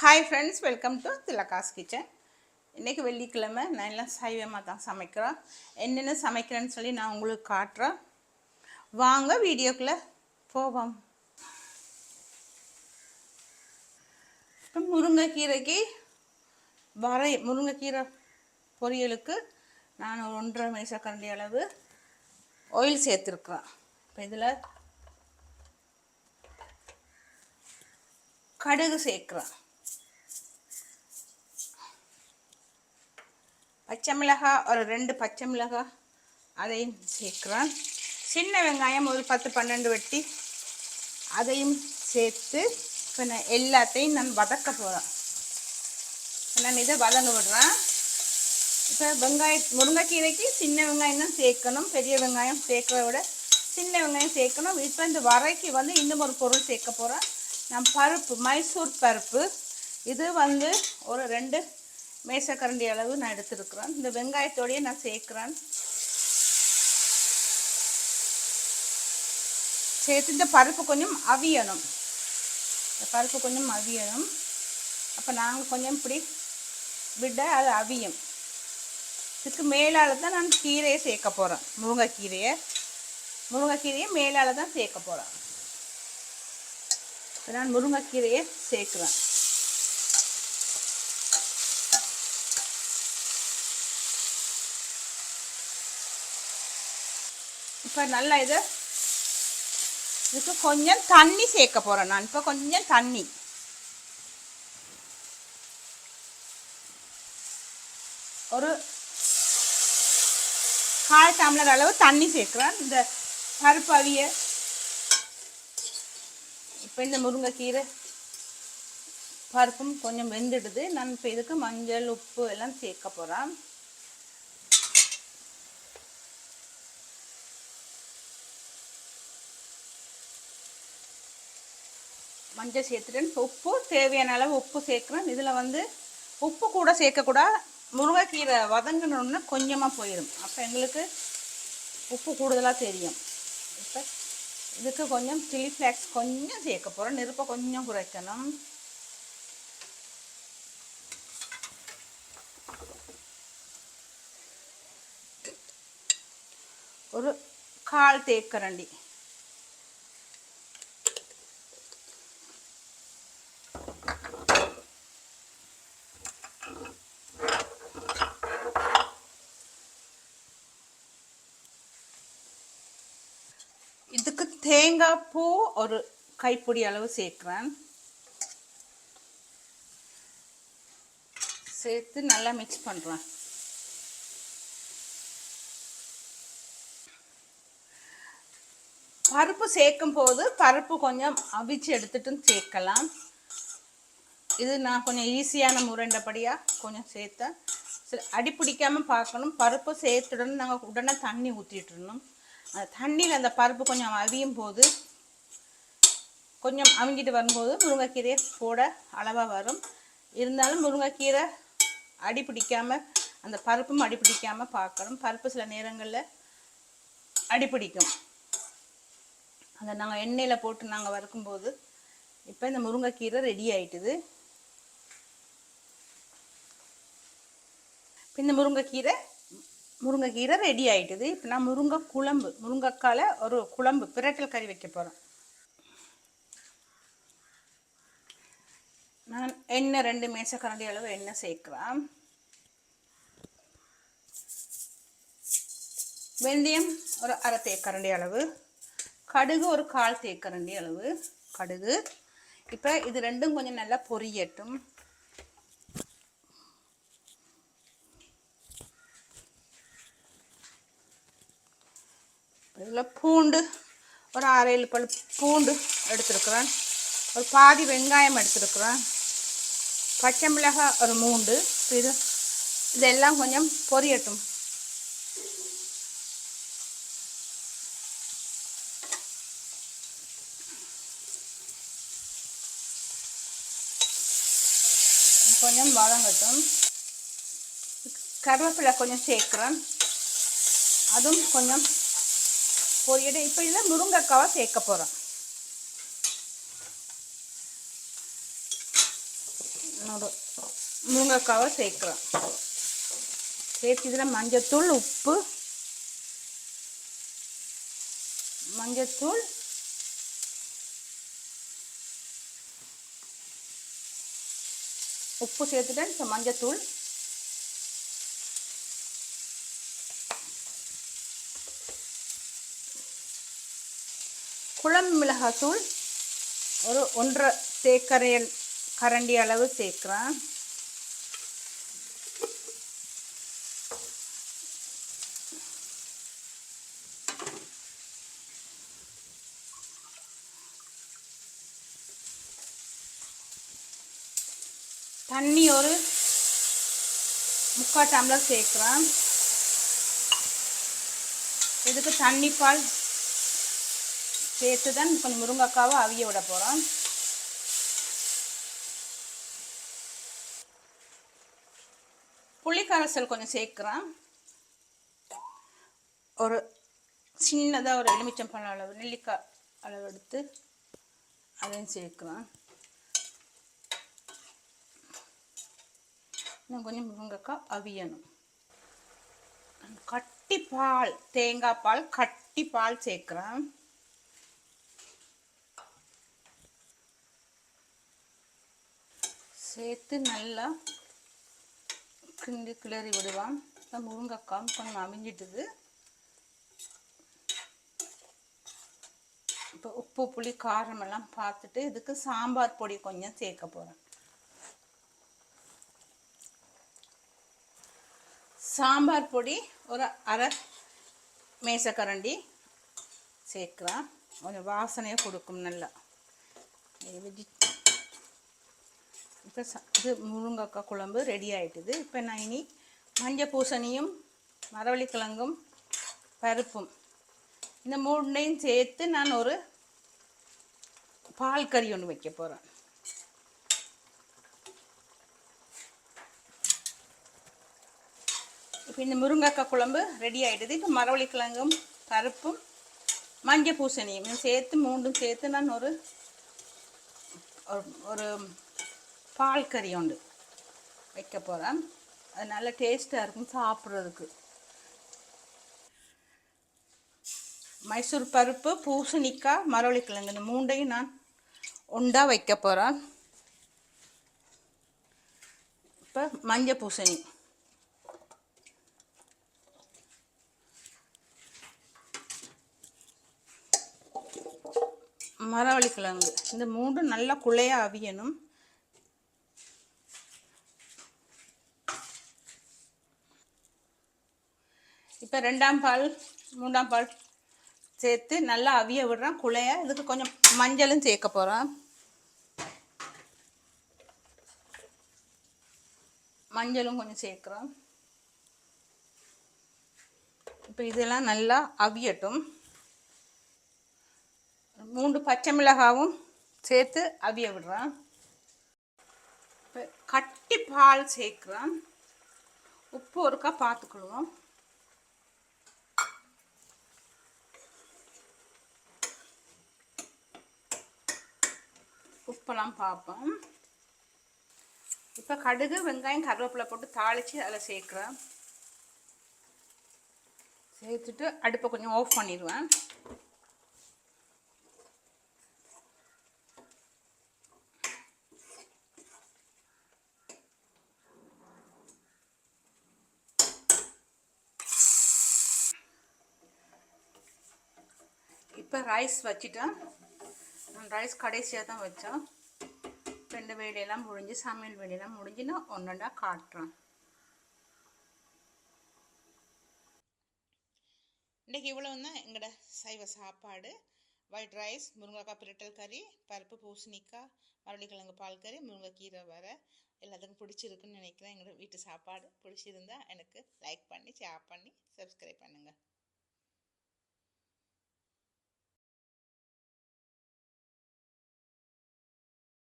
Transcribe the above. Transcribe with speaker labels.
Speaker 1: Hi friends welcome to Thilaka's kitchen இன்றைக்கி வெள்ளிக்கிழமை நான் எல்லாம் சைவமாக தான் சமைக்கிறேன் என்னென்ன சமைக்கிறேன்னு சொல்லி நான் உங்களுக்கு காட்டுறேன். வாங்க வீடியோக்குள்ளே போவோம். இப்போ முருங்கைக்கீரைக்கு வரை முருங்கைக்கீரை பொரியலுக்கு நான் ஒரு ஒன்றரை மேசக்கரண்டி அளவு ஆயில் சேர்த்துருக்குறேன். இப்போ இதில் கடுகு சேர்க்குறேன். பச்சை மிளகாய் ஒரு ரெண்டு பச்சை மிளகாய் அதையும் சேர்க்குறேன் சின்ன வெங்காயம் ஒரு பத்து பன்னெண்டு வெட்டி அதையும் சேர்த்து இப்போ நான் எல்லாத்தையும் நான் வதக்க போகிறேன் நான் இதை வதங்க விடுறேன். இப்போ வெங்காய முருங்கைக்கீரைக்கு சின்ன வெங்காயம் தான் சேர்க்கணும். பெரிய வெங்காயம் சேர்க்கிறத விட சின்ன வெங்காயம் சேர்க்கணும். இப்போ இந்த வரைக்கு வந்து இன்னும் ஒரு பொருள் சேர்க்க போகிறேன் நான் பருப்பு மைசூர் பருப்பு. இது வந்து ஒரு ரெண்டு மேசக்கரண்டி அளவு நான் எடுத்துருக்குறேன். இந்த வெங்காயத்தோடையே நான் சேர்க்குறேன். சேர்த்து இந்த பருப்பு கொஞ்சம் அவியணும். இந்த பருப்பு கொஞ்சம் அவியணும். அப்போ நாங்கள் கொஞ்சம் இப்படி விட அது அவியும். இதுக்கு மேலால் தான் நான் கீரையை சேர்க்க போகிறேன் முருங்கைக்கீரையை. முருங்கைக்கீரையை மேலால் தான் சேர்க்க போகிறேன் நான் முருங்கைக்கீரையை சேர்க்குறேன். இப்போ நல்லா இது இதுக்கு கொஞ்சம் தண்ணி சேர்க்க போகிறேன் நான். இப்போ கொஞ்சம் தண்ணி. ஒரு கால் டம்ளர் அளவு தண்ணி சேர்க்குறேன். இந்த பருப்பு அவிய இப்போ இந்த முருங்கைக்கீரை பருப்பும் கொஞ்சம் வெந்துடுது. நான் இப்போ இதுக்கு மஞ்சள் உப்பு எல்லாம் சேர்க்க போகிறேன் மஞ்சள் சேர்த்துட்டேன். உப்பு தேவையான அளவு உப்பு சேர்க்குறேன் இதில் வந்து உப்பு கூட சேர்க்கக்கூடாது முருங்கைக்கீரை வதங்கணுன்னு கொஞ்சமாக போயிடும் அப்போ எங்களுக்கு உப்பு கூடுதலாக தெரியும். இப்போ இதுக்கு கொஞ்சம் சில்லி ஃப்ளாக்ஸ் கொஞ்சம் சேர்க்க போகிறோம் நெருப்பை கொஞ்சம் குறைக்கணும். ஒரு கால் தேக்கரண்டி இதுக்கு தேங்காய் பூ ஒரு கைப்பிடி அளவு சேர்க்குறேன். சேர்த்து நல்லா மிக்ஸ் பண்ணுறேன் பருப்பு சேர்க்கும் போது பருப்பு கொஞ்சம் அவிச்சு எடுத்துட்டும் சேர்க்கலாம். இது நான் கொஞ்சம் ஈஸியான முரண்டபடியாக கொஞ்சம் சேர்த்தேன். சரி அடி பிடிக்காமல் பார்க்கணும். பருப்பு சேர்த்துடனே நாங்கள் உடனே தண்ணி ஊற்றிட்டுருணும் அந்த தண்ணியில் அந்த பருப்பு கொஞ்சம் அவியும் போது கொஞ்சம் அவிஞ்சிட்டு வரும்போது முருங்கைக்கீரையை போட அளவாக வரும். இருந்தாலும் முருங்கைக்கீரை அடி பிடிக்காமல் அந்த பருப்பும் அடி பிடிக்காமல் பார்க்கணும். பருப்பு சில நேரங்களில் அடி பிடிக்கும். அதை நாங்கள் எண்ணெயில் போட்டு நாங்கள் வறுக்கும்போது இப்போ இந்த முருங்கைக்கீரை ரெடி ஆயிட்டுது. இப்போ இந்த முருங்கைக்கீரை முருங்கைக்கீரை ரெடி ஆகிட்டுது இப்போ நான் முருங்கை குழம்பு முருங்கைக்கால ஒரு குழம்பு பிரட்டல் கறி வைக்க போகிறோம் நான் எண்ணெய் ரெண்டு மேசக்கரண்டி அளவு எண்ணெய் சேர்க்கலாம். வெந்தயம் ஒரு அரை தேக்கரண்டி அளவு. கடுகு ஒரு கால் தேக்கரண்டி அளவு. கடுகு. இப்போ இது ரெண்டும் கொஞ்சம் நல்லா பொரியட்டும். இதில் பூண்டு ஒரு அரை ஏழு பல் பூண்டு எடுத்துருக்குறேன். ஒரு பாதி வெங்காயம் எடுத்துருக்குறேன். பச்சை மிளகாய் ஒரு மூண்டு இது இதெல்லாம் கொஞ்சம் பொரியட்டும். கொஞ்சம் வதங்கட்டும் கருவேப்பிலை கொஞ்சம் சேர்க்குறேன். அதுவும் கொஞ்சம் பொரியடு இப்போ இதில் முருங்கைக்காவை சேர்க்க போகிறோம் முருங்கைக்காவை சேர்க்குறோம். சேர்த்து இதில் மஞ்சத்தூள் உப்பு மஞ்சத்தூள் உப்பு சேர்த்துட்டேன். இப்போ மஞ்சத்தூள் குழம்பு மிளகாத்தூள் ஒரு ஒன்றரை தேக்கரையல் கரண்டி அளவு சேர்க்குறேன். தண்ணி ஒரு முக்கால் டம்ளர் சேர்க்குறேன். இதுக்கு தண்ணி பால் சேர்த்து தான் கொஞ்சம் முருங்கைக்காவை அவிய விட போகிறோம் புளிக்கரைசல் கொஞ்சம் சேர்க்குறோம் ஒரு சின்னதாக ஒரு எலுமிச்சம்பழம் அளவு நெல்லிக்காய் அளவு எடுத்து அதையும் சேர்க்குறோம் இன்னும் கொஞ்சம் முருங்கைக்காய் அவியணும். கட்டி பால் தேங்காய் பால் கட்டி பால் சேர்க்குறேன். சேர்த்து நல்லா கிண்டி கிளறி விடுவான் இப்போ முருங்கைக்காய் கொஞ்சம் அமைஞ்சிட்டுது இப்போ உப்பு புளி காரமெல்லாம் பார்த்துட்டு இதுக்கு சாம்பார் பொடி கொஞ்சம் சேர்க்க போகிறேன் சாம்பார் பொடி ஒரு அரை மேசக்கரண்டி சேர்க்குறேன் கொஞ்சம் வாசனையை கொடுக்கும் நல்லா. வெஜி இப்போ இது முருங்கக்காய் குழம்பு ரெடி ஆகிட்டுது இப்போ நான் இனி மஞ்சள் பூசணியும் மரவள்ளிக்கிழங்கும் பருப்பும் இந்த மூணையும் சேர்த்து நான் ஒரு பால் கறி ஒன்று வைக்க போகிறேன் இப்போ இந்த முருங்கக்காய் குழம்பு ரெடி ஆயிட்டுது. இப்போ மரவள்ளிக்கிழங்கும் பருப்பும் மஞ்சள் பூசணியும் சேர்த்து மூண்டும் சேர்த்து நான் ஒரு ஒரு- ஒரு பால் கறி உண்டு வைக்க போகிறேன் அது நல்ல டேஸ்ட்டாக இருக்கும் சாப்பிட்றதுக்கு. மைசூர் பருப்பு பூசணிக்காய் மரவள்ளிக்கிழங்கு இந்த மூண்டையும் நான் உண்டா வைக்க போகிறேன் இப்போ மஞ்சள் பூசணி. மரவள்ளிக்கிழங்கு. இந்த மூண்டும் நல்லா குழையாக அவியணும். இப்போ ரெண்டாம் பால் மூன்றாம் பால் சேர்த்து நல்லா அவிய விடுறேன் குழைய. இதுக்கு கொஞ்சம் மஞ்சளும் சேர்க்க போகிறேன் மஞ்சளும் கொஞ்சம் சேர்க்குறோம் இப்போ இதெல்லாம் நல்லா அவியட்டும். மூன்று பச்சை மிளகாவும் சேர்த்து அவிய விடுறேன். இப்போ கட்டி பால் சேர்க்குறேன். உப்பு ஒருக்கா பார்த்துக்கொள்வோம். உப்பெல்லாம் பார்ப்போம். இப்போ கடுகு வெங்காயம் கருவேப்பிலை போட்டு தாளித்து அதில் சேர்க்குறேன். சேர்த்துட்டு அடுப்பை கொஞ்சம் ஆஃப் பண்ணிடுவேன். இப்போ ரைஸ் வச்சுட்டேன். ரைஸ் கடைசியாக தான் வச்சேன். ரெண்டு வேலையெல்லாம் முடிஞ்சு சமையல் வேலையெல்லாம் முடிஞ்சு நான் ஒன்றா காட்டுறேன். இன்றைக்கி இவ்வளோ தான் எங்களோட சைவ சாப்பாடு. ஒயிட் ரைஸ் முருங்கைக்காய் பிரட்டல் கறி பருப்பு பூசணிக்காய் மரளிக்கிழங்கு பால் கறி முருங்கைக்கீரை வர எல்லாத்துக்கும் பிடிச்சிருக்குன்னு நினைக்கிறேன். எங்களோட வீட்டு சாப்பாடு பிடிச்சிருந்தா எனக்கு லைக் பண்ணி ஷேர் பண்ணி சப்ஸ்கிரைப் பண்ணுங்கள்